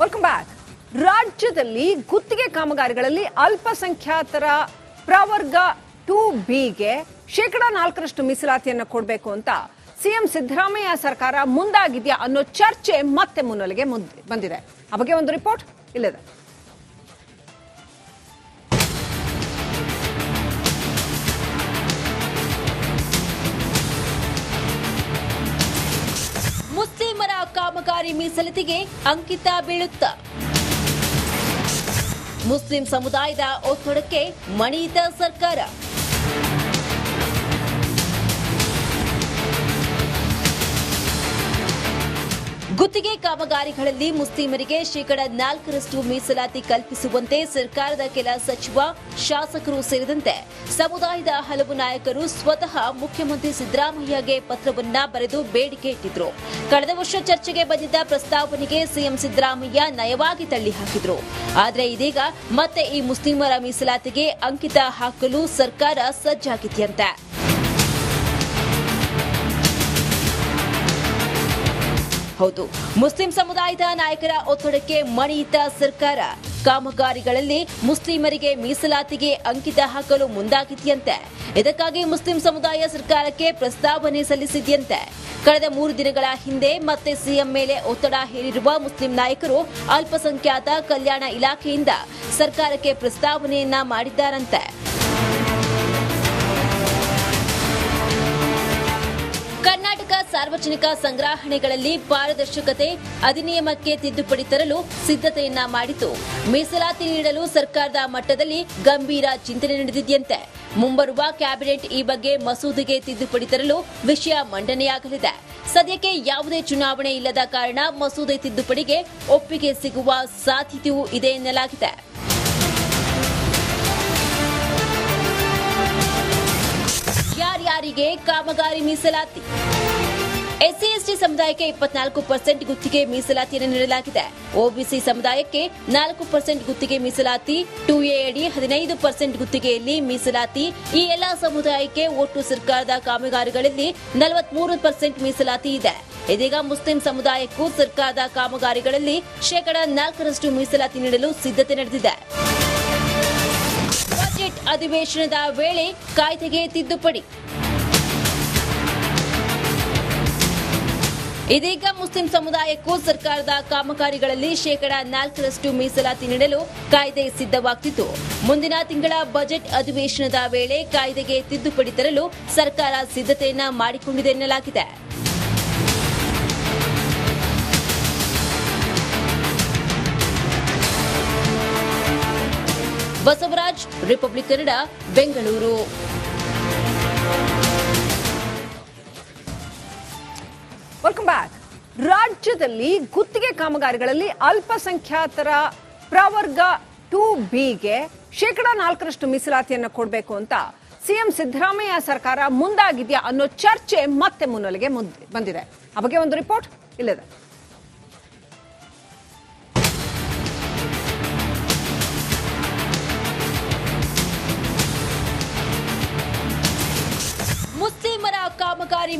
Welcome back ರಾಜ್ಯದಲ್ಲಿ ಗುತ್ತಿಗೆ ಕಾಮಗಾರಿಗಳಲ್ಲಿ ಅಲ್ಪಸಂಖ್ಯಾತರ ಪ್ರವರ್ಗ ಟು ಬಿಗೆ ಶೇಕಡಾ ನಾಲ್ಕರಷ್ಟು ಮೀಸಲಾತಿಯನ್ನು ಕೊಡಬೇಕು ಅಂತ ಸಿಎಂ ಸಿದ್ದರಾಮಯ್ಯ ಸರ್ಕಾರ ಮುಂದಾಗಿದೆಯಾ ಅನ್ನೋ ಚರ್ಚೆ ಮತ್ತೆ ಮುನ್ನೆಲೆಗೆ ಮುಂದೆ ಬಂದಿದೆ. ಆ ಒಂದು ರಿಪೋರ್ಟ್ ಇಲ್ಲಿದೆ. ಕಾಮಗಾರಿ ಮೀಸಲಿತಿಗೆ ಅಂಕಿತ ಬೀಳುತ್ತ. ಮುಸ್ಲಿಂ ಸಮುದಾಯದ ಒತ್ತಡಕ್ಕೆ ಮಣಿಯಿತ ಸರ್ಕಾರ. ಗುತ್ತಿಗೆ ಕಾಮಗಾರಿಗಳಲ್ಲಿ ಮುಸ್ಲಿಮರಿಗೆ ಶೇಕಡ ನಾಲ್ಕರಷ್ಟು ಮೀಸಲಾತಿ ಕಲ್ಪಿಸುವಂತೆ ಸರ್ಕಾರದ ಕೆಲ ಸಚಿವ, ಶಾಸಕರು ಸೇರಿದಂತೆ ಸಮುದಾಯದ ಹಲವು ನಾಯಕರು ಸ್ವತಃ ಮುಖ್ಯಮಂತ್ರಿ ಸಿದ್ದರಾಮಯ್ಯಗೆ ಪತ್ರವನ್ನ ಬರೆದು ಬೇಡಿಕೆ ಇಟ್ಟಿದ್ರು. ಕಳೆದ ವರ್ಷ ಚರ್ಚೆಗೆ ಬಂದಿದ್ದ ಪ್ರಸ್ತಾವನೆಗೆ ಸಿಎಂ ಸಿದ್ದರಾಮಯ್ಯ ನಯವಾಗಿ ತಳ್ಳಿ ಹಾಕಿದ್ರು. ಆದರೆ ಇದೀಗ ಮತ್ತೆ ಈ ಮುಸ್ಲಿಮರ ಮೀಸಲಾತಿಗೆ ಅಂಕಿತ ಹಾಕಲು ಸರ್ಕಾರ ಸಜ್ಜಾಗಿದೆಯಂತೆ. ಹೌದು ಮುಸ್ಲಿಂ ಸಮುದಾಯದ ನಾಯಕರ ಒತ್ತಡಕ್ಕೆ ಮಣಿಯಿತ ಸರ್ಕಾರ, ಕಾಮಗಾರಿಗಳಲ್ಲಿ ಮುಸ್ಲಿಮರಿಗೆ ಮೀಸಲಾತಿಗೆ ಅಂಕಿತ ಹಾಕಲು ಮುಂದಾಗಿದೆಯಂತೆ. ಇದಕ್ಕಾಗಿ ಮುಸ್ಲಿಂ ಸಮುದಾಯ ಸರ್ಕಾರಕ್ಕೆ ಪ್ರಸ್ತಾವನೆ ಸಲ್ಲಿಸಿದೆಯಂತೆ. ಕಳೆದ ಮೂರು ದಿನಗಳ ಹಿಂದೆ ಮತ್ತೆ ಸಿಎಂ ಮೇಲೆ ಒತ್ತಡ ಹೇರಿರುವ ಮುಸ್ಲಿಂ ನಾಯಕರು ಅಲ್ಪಸಂಖ್ಯಾತ ಕಲ್ಯಾಣ ಇಲಾಖೆಯಿಂದ ಸರ್ಕಾರಕ್ಕೆ ಪ್ರಸ್ತಾವನೆಯನ್ನ ಮಾಡಿದ್ದಾರಂತೆ. ಸಾರ್ವಜನಿಕ ಸಂಗ್ರಹಣೆಗಳಲ್ಲಿ ಪಾರದರ್ಶಕತೆ, ಅಧಿನಿಯಮಕ್ಕೆ ತಿದ್ದುಪಡಿ ತರಲು ಸಿದ್ಧತೆಯನ್ನ ಮಾಡಿತು. ಮೀಸಲಾತಿ ನೀಡಲು ಸರ್ಕಾರದ ಮಟ್ಟದಲ್ಲಿ ಗಂಭೀರ ಚಿಂತನೆ ನಡೆದಿದೆಯಂತೆ. ಮುಂಬರುವ ಕ್ಯಾಬಿನೆಟ್ ಈ ಬಗ್ಗೆ ಮಸೂದೆಗೆ ತಿದ್ದುಪಡಿ ತರಲು ವಿಷಯ ಮಂಡನೆಯಾಗಲಿದೆ. ಸದ್ಯಕ್ಕೆ ಯಾವುದೇ ಚುನಾವಣೆ ಇಲ್ಲದ ಕಾರಣ ಮಸೂದೆ ತಿದ್ದುಪಡಿಗೆ ಒಪ್ಪಿಗೆ ಸಿಗುವ ಸಾಧ್ಯತೆಯೂ ಇದೆ ಎನ್ನಲಾಗಿದೆ. ಯಾರ್ಯಾರಿಗೆ ಕಾಮಗಾರಿ ಮೀಸಲಾತಿ? ಎಸ್ಸಿ ಎಸ್ಟಿ ಸಮುದಾಯಕ್ಕೆ ಇಪ್ಪತ್ನಾಲ್ಕು ಪರ್ಸೆಂಟ್ ಗುತ್ತಿಗೆ ಮೀಸಲಾತಿಯನ್ನು ನೀಡಲಾಗಿದೆ. ಒಬಿಸಿ ಸಮುದಾಯಕ್ಕೆ ನಾಲ್ಕು ಪರ್ಸೆಂಟ್ ಗುತ್ತಿಗೆ ಮೀಸಲಾತಿ, ಟು ಎ ಅಡಿ ಹದಿನೈದು ಪರ್ಸೆಂಟ್ ಗುತ್ತಿಗೆಯಲ್ಲಿ ಮೀಸಲಾತಿ. ಈ ಎಲ್ಲಾ ಸಮುದಾಯಕ್ಕೆ ಒಟ್ಟು ಸರ್ಕಾರದ ಕಾಮಗಾರಿಗಳಲ್ಲಿ ನಲವತ್ಮೂರು ಪರ್ಸೆಂಟ್ ಮೀಸಲಾತಿ ಇದೆ. ಇದೀಗ ಮುಸ್ಲಿಂ ಸಮುದಾಯಕ್ಕೂ ಸರ್ಕಾರದ ಕಾಮಗಾರಿಗಳಲ್ಲಿ ಶೇಕಡಾ ನಾಲ್ಕರಷ್ಟು ಮೀಸಲಾತಿ ನೀಡಲು ಸಿದ್ಧತೆ ನಡೆದಿದೆ. ಬಜೆಟ್ ಅಧಿವೇಶನದ ವೇಳೆ ಕಾಯ್ದೆಗೆ ತಿದ್ದುಪಡಿ. ಇದೀಗ ಮುಸ್ಲಿಂ ಸಮುದಾಯಕ್ಕೂ ಸರ್ಕಾರದ ಕಾಮಗಾರಿಗಳಲ್ಲಿ ಶೇಕಡಾ ನಾಲ್ಕರಷ್ಟು ಮೀಸಲಾತಿ ನೀಡಲು ಕಾಯ್ದೆ ಸಿದ್ಧವಾಗ್ತಿತ್ತು. ಮುಂದಿನ ತಿಂಗಳ ಬಜೆಟ್ ಅಧಿವೇಶನದ ವೇಳೆ ಕಾಯ್ದೆಗೆ ತಿದ್ದುಪಡಿ ತರಲು ಸರ್ಕಾರ ಸಿದ್ಧತೆಯನ್ನ ಮಾಡಿಕೊಂಡಿದೆ ಎನ್ನಲಾಗಿದೆ. Basavaraj, republic Kannada, Bengaluru. Welcome back ರಾಜ್ಯದಲ್ಲಿ ಗುತ್ತಿಗೆ ಕಾಮಗಾರಿಗಳಲ್ಲಿ ಅಲ್ಪಸಂಖ್ಯಾತರ ಪ್ರವರ್ಗ ಟು ಬಿಗೆ ಶೇಕಡಾ ನಾಲ್ಕರಷ್ಟು ಮೀಸಲಾತಿಯನ್ನು ಕೊಡಬೇಕು ಅಂತ ಸಿಎಂ ಸಿದ್ದರಾಮಯ್ಯ ಸರ್ಕಾರ ಮುಂದಾಗಿದೆಯಾ ಅನ್ನೋ ಚರ್ಚೆ ಮತ್ತೆ ಮುನ್ನೆಲೆಗೆ ಬಂದಿದೆ. ಆ ಒಂದು ರಿಪೋರ್ಟ್ ಇಲ್ಲಿದೆ.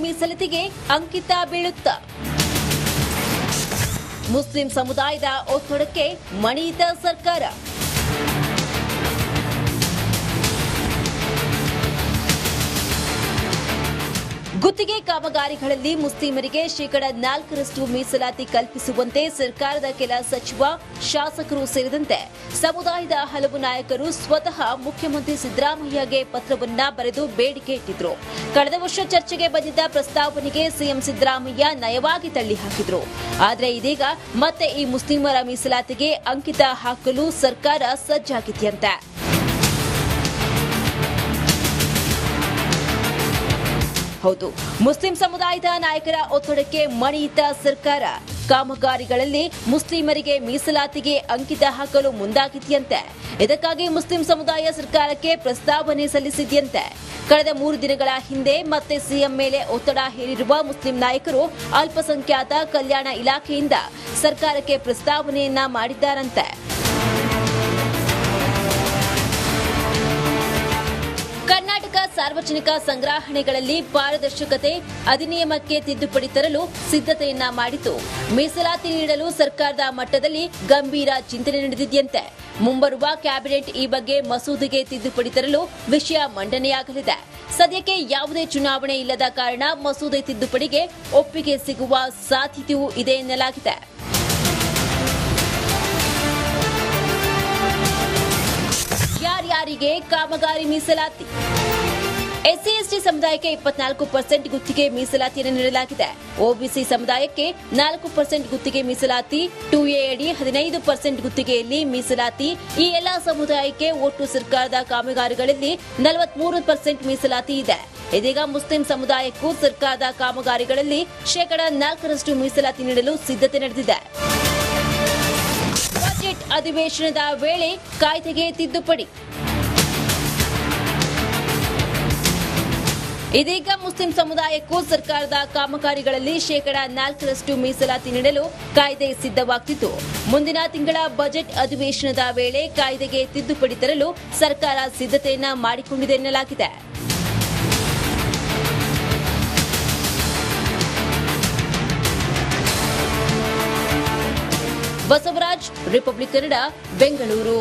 ಮೀಸಲಿತಿಗೆ ಅಂಕಿತ ಬೀಳುತ್ತ. ಮುಸ್ಲಿಂ ಸಮುದಾಯದ ಒತ್ತಡಕ್ಕೆ ಮಣಿಯಿತ ಸರ್ಕಾರ. ಗುತ್ತಿಗೆ ಕಾಮಗಾರಿಗಳಲ್ಲಿ ಮುಸ್ಲಿಮರಿಗೆ ಶೇಕಡ ನಾಲ್ಕರಷ್ಟು ಮೀಸಲಾತಿ ಕಲ್ಪಿಸುವಂತೆ ಸರ್ಕಾರದ ಕೆಲ ಸಚಿವ, ಶಾಸಕರು ಸೇರಿದಂತೆ ಸಮುದಾಯದ ಹಲವು ನಾಯಕರು ಸ್ವತಃ ಮುಖ್ಯಮಂತ್ರಿ ಸಿದ್ದರಾಮಯ್ಯಗೆ ಪತ್ರವನ್ನ ಬರೆದು ಬೇಡಿಕೆ ಇಟ್ಟಿದ್ರು. ಕಳೆದ ವರ್ಷ ಚರ್ಚೆಗೆ ಬಂದಿದ್ದ ಪ್ರಸ್ತಾವನೆಗೆ ಸಿಎಂ ಸಿದ್ದರಾಮಯ್ಯ ನಯವಾಗಿ ತಳ್ಳಿ ಹಾಕಿದ್ರು. ಆದರೆ ಇದೀಗ ಮತ್ತೆ ಈ ಮುಸ್ಲಿಮರ ಮೀಸಲಾತಿಗೆ ಅಂಕಿತ ಹಾಕಲು ಸರ್ಕಾರ ಸಜ್ಜಾಗಿದೆಯಂತೆ. ಹೌದು. ಮುಸ್ಲಿಂ ಸಮುದಾಯದ ನಾಯಕರ ಒತ್ತಡಕ್ಕೆ ಮಣಿಯಿತ ಸರ್ಕಾರ, ಕಾಮಗಾರಿಗಳಲ್ಲಿ ಮುಸ್ಲಿಮರಿಗೆ ಮೀಸಲಾತಿಗೆ ಅಂಕಿತ ಹಾಕಲು ಮುಂದಾಗಿದೆಯಂತೆ. ಇದಕ್ಕಾಗಿ ಮುಸ್ಲಿಂ ಸಮುದಾಯ ಸರ್ಕಾರಕ್ಕೆ ಪ್ರಸ್ತಾವನೆ ಸಲ್ಲಿಸಿದೆಯಂತೆ. ಕಳೆದ ಮೂರು ದಿನಗಳ ಹಿಂದೆ ಮತ್ತೆ ಸಿಎಂ ಮೇಲೆ ಒತ್ತಡ ಹೇರಿರುವ ಮುಸ್ಲಿಂ ನಾಯಕರು ಅಲ್ಪಸಂಖ್ಯಾತ ಕಲ್ಯಾಣ ಇಲಾಖೆಯಿಂದ ಸರ್ಕಾರಕ್ಕೆ ಪ್ರಸ್ತಾವನೆಯನ್ನ ಮಾಡಿದ್ದಾರಂತೆ. ಸಾರ್ವಜನಿಕ ಸಂಗ್ರಹಣೆಗಳಲ್ಲಿ ಪಾರದರ್ಶಕತೆ, ಅಧಿನಿಯಮಕ್ಕೆ ತಿದ್ದುಪಡಿ ತರಲು ಸಿದ್ಧತೆಯನ್ನ ಮಾಡಿತು. ಮೀಸಲಾತಿ ನೀಡಲು ಸರ್ಕಾರದ ಮಟ್ಟದಲ್ಲಿ ಗಂಭೀರ ಚಿಂತನೆ ನಡೆದಿದೆಯಂತೆ. ಮುಂಬರುವ ಕ್ಯಾಬಿನೆಟ್ ಈ ಬಗ್ಗೆ ಮಸೂದೆಗೆ ತಿದ್ದುಪಡಿ ತರಲು ವಿಷಯ ಮಂಡನೆಯಾಗಲಿದೆ. ಸದ್ಯಕ್ಕೆ ಯಾವುದೇ ಚುನಾವಣೆ ಇಲ್ಲದ ಕಾರಣ ಮಸೂದೆ ತಿದ್ದುಪಡಿಗೆ ಒಪ್ಪಿಗೆ ಸಿಗುವ ಸಾಧ್ಯತೆಯೂ ಇದೆ ಎನ್ನಲಾಗಿದೆ. ಯಾರ್ಯಾರಿಗೆ ಕಾಮಗಾರಿ ಮೀಸಲಾತಿ? ಎಸ್ಸಿ ಎಸ್ಟಿ ಸಮುದಾಯಕ್ಕೆ ಇಪ್ಪತ್ನಾಲ್ಕು ಪರ್ಸೆಂಟ್ ಗುತ್ತಿಗೆ ಮೀಸಲಾತಿಯನ್ನು ನೀಡಲಾಗಿದೆ. ಒಬಿಸಿ ಸಮುದಾಯಕ್ಕೆ ನಾಲ್ಕು ಪರ್ಸೆಂಟ್ ಗುತ್ತಿಗೆ ಮೀಸಲಾತಿ, ಟು ಅಡಿ ಹದಿನೈದು ಪರ್ಸೆಂಟ್ ಗುತ್ತಿಗೆಯಲ್ಲಿ ಮೀಸಲಾತಿ. ಈ ಎಲ್ಲಾ ಸಮುದಾಯಕ್ಕೆ ಒಟ್ಟು ಸರ್ಕಾರದ ಕಾಮಗಾರಿಗಳಲ್ಲಿ ನಲವತ್ಮೂರು ಪರ್ಸೆಂಟ್ ಮೀಸಲಾತಿ ಇದೆ. ಇದೀಗ ಮುಸ್ಲಿಂ ಸಮುದಾಯಕ್ಕೂ ಸರ್ಕಾರದ ಕಾಮಗಾರಿಗಳಲ್ಲಿ ಶೇಕಡಾ ನಾಲ್ಕರಷ್ಟು ಮೀಸಲಾತಿ ನೀಡಲು ಸಿದ್ಧತೆ ನಡೆದಿದೆ. ಬಜೆಟ್ ಅಧಿವೇಶನದ ವೇಳೆ ಕಾಯ್ದೆಗೆ ತಿದ್ದುಪಡಿ. ಇದೀಗ ಮುಸ್ಲಿಂ ಸಮುದಾಯಕ್ಕೂ ಸರ್ಕಾರದ ಕಾಮಗಾರಿಗಳಲ್ಲಿ ಶೇಕಡಾ ನಾಲ್ಕರಷ್ಟು ಮೀಸಲಾತಿ ನೀಡಲು ಕಾಯ್ದೆ ಸಿದ್ಧವಾಗ್ತಿದ್ದು ಮುಂದಿನ ತಿಂಗಳ ಬಜೆಟ್ ಅಧಿವೇಶನದ ವೇಳೆ ಕಾಯ್ದೆಗೆ ತಿದ್ದುಪಡಿ ತರಲು ಸರ್ಕಾರ ಸಿದ್ಧತೆಯನ್ನ ಮಾಡಿಕೊಂಡಿದೆ ಎನ್ನಲಾಗಿದೆ. ಬಸವರಾಜ್, ರಿಪಬ್ಲಿಕ್ ಕನ್ನಡ, ಬೆಂಗಳೂರು.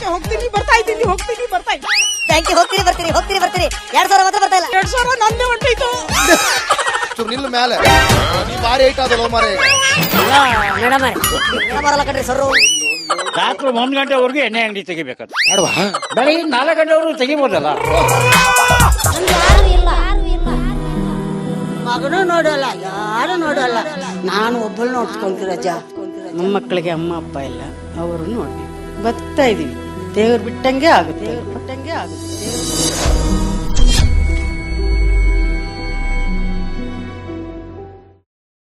ಬ್ಯಾಂಕ್ ಹೋಗ್ತೀನಿ ಬರ್ತಾ ಇದ್ದೀನಿ ಹೋಗ್ತೀನಿ ಬರ್ತಾ ಇದ್ದೀನಿ. ಬ್ಯಾಂಕಿಗೆ ಹೋಗ್ತೀರಿ ಬರ್ತೀರಿ ಹೋಗ್ತೀರಿ ಬರ್ತೀರಿ. ಎರಡ್ ಸಾವಿರ ಮಾತ್ರ ಬರ್ತಾ ಇಲ್ಲ. ಎರಡ್ ಸಾವಿರ ನಂದೇ ಹೊಂಟೈತು ಚೂರ್ ನಿಲ್ಲು ಮೇಲೆ ನೀ ಭಾರಿ ಐಟ್ ಅದಲ್ಲ ಮಾರೇ. ಮೇಡಮ್ ಬರಲ್ಲ ಕಣ್ರಿ ಸರ್ ರಾತ್ರಿ ಒಂದ್ ಗಂಟೆವರೆಗೂ ಎಣ್ಣೆ ಅಂಗಡಿ ತೆಗಿಬೇಕು ಬೆಳಗ್ಗೆ ಬೆಳಿಗ್ಗೆ ನಾಲ್ಕು ಗಂಟೆವರೆಗೂ ತೆಗಿಬೋದಲ್ಲ? ಮಗನು ನೋಡಲ್ಲ ಯಾರು ನೋಡಲ್ಲ. ನಾನು ಒಬ್ಬಳು ನೋಡ್ಕೊಂತೀರಜ್ಜ ಮಕ್ಕಳಿಗೆ ಅಮ್ಮ ಅಪ್ಪ ಇಲ್ಲ. ಅವರು ನೋಡಿ ಬರ್ತಾ ಇದೀವಿ தேவர் விட்டங்கே ஆகுது தேவர் விட்டங்கே ஆகுது